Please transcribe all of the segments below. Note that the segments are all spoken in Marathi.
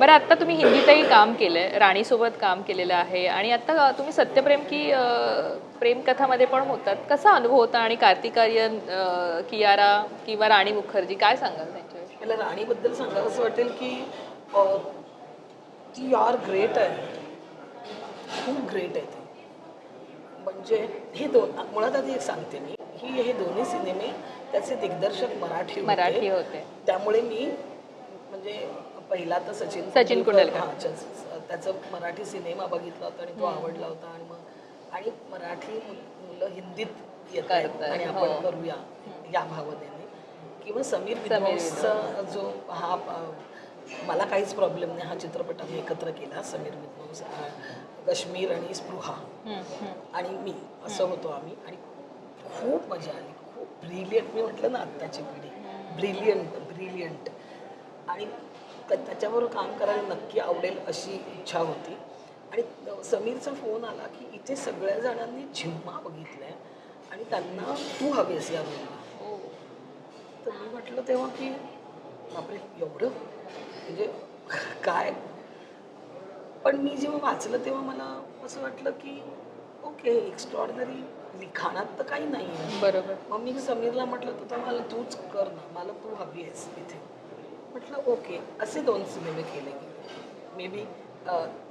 बरं आता तुम्ही हिंदीतही काम केलंय राणीसोबत काम केलेलं आहे आणि आता तुम्ही सत्यप्रेम की प्रेमकथामध्ये पण होतात. कसा अनुभव होता आणि कार्तिक आर्यन कियारा किंवा राणी मुखर्जी काय सांगाल त्यांच्याविषयी? मला राणीबद्दल सांगावं असं वाटेल की ती यार ग्रेट आहे. खूप ग्रेट आहे म्हणजे हे दोन मुळात आधी एक सांगते मी. ही हे दोन्ही सिनेमे त्याचे दिग्दर्शक मराठी. मराठी होते. त्यामुळे मी म्हणजे पहिला तर सचिन सचिन कुंडलकर. हा, त्याचं मराठी सिनेमा बघितला होता आणि तो आवडला होता आणि मग आणि मराठी मुलं हिंदीत येत आहेत. करतायत, आणि हो. आपण करूया या भावनेने. किंवा समीर विद्वांसचा जो हा मला काहीच प्रॉब्लेम नाही हा चित्रपट आम्ही एकत्र केला समीर विद्वांस कश्मीर आणि स्पृहा. आणि मी असं होतो आम्ही. आणि खूप मजा आली. खूप ब्रिलियंट मी म्हटलं ना आत्ताची पिढी. ब्रिलियंट ब्रिलियंट आणि त्या- त्याच्याबरोबर काम करायला नक्की आवडेल अशी इच्छा होती. आणि समीरचा फोन आला की इथे सगळ्या जणांनी झिम्मा बघितलाय आणि त्यांना तू हवेस या हो. तर मी म्हटलं तेव्हा की बापरे एवढं? म्हणजे काय? पण मी जेव्हा वाचलं तेव्हा मला असं वाटलं की ओके एक्स्ट्रॉर्डनरी लिखाणात तर काही नाही आहे बरोबर. मग मी समीरला म्हटलं तर मला तूच कर ना. मला तू हवी आहेस इथे. म्हटलं ओके. असे दोन सिनेमे केले मे. बी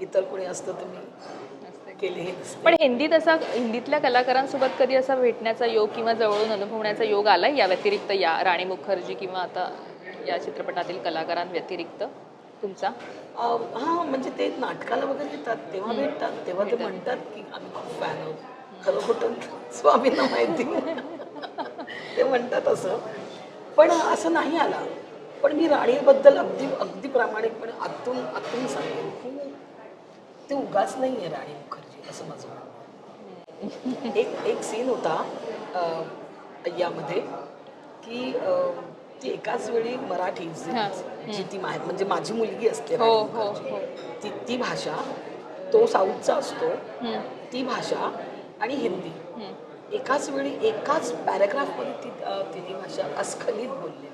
इतर कोणी असतं तर मी केले पण हिंदीत असा हिंदीतल्या कलाकारांसोबत कधी असा भेटण्याचा योग किंवा जवळून अनुभवण्याचा योग आलाय? या व्यतिरिक्त या राणी मुखर्जी किंवा आता या चित्रपटातील कलाकारांव्यतिरिक्त तुमचा? हा म्हणजे ते नाटकाला वगैरे येतात तेव्हा भेटतात तेव्हा ते म्हणतात की आम्ही खूप फॅन आहोत. खरं खोटं स्वामींना माहिती ते म्हणतात असं. पण असं नाही आला. पण मी राणीबद्दल अगदी अगदी प्रामाणिकपणे आतून आतून सांगेन खूप ते उगाच नाही आहे राणी मुखर्जी असं माझं. एक एक सीन होता यामध्ये की ती एकाच वेळी मराठी जी ती म्हणजे माझी मुलगी असते हो हो. हो ती ती भाषा तो साऊथचा असतो ती भाषा आणि हिंदी. एकाच वेळी एकाच पॅराग्राफमध्ये ती तिन्ही भाषा अस्खलित बोलली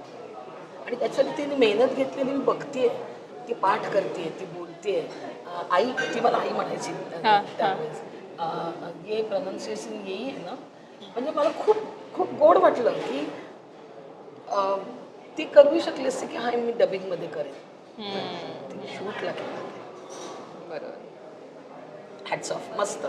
आणि त्यासाठी तिने मेहनत घेतलेली मी बघतेय. ती पाठ करते ती बोलते आई ती मला आई म्हणायची त्यावेळेस. ये प्रनाऊन्सिएशन येई आहे ना. म्हणजे मला खूप खूप गोड वाटलं की ती करू शकली असते की हा मी डबिंगमध्ये करेन. हम्म, ती शूटला केला. बरोबर. हॅट्स ऑफ मस्त.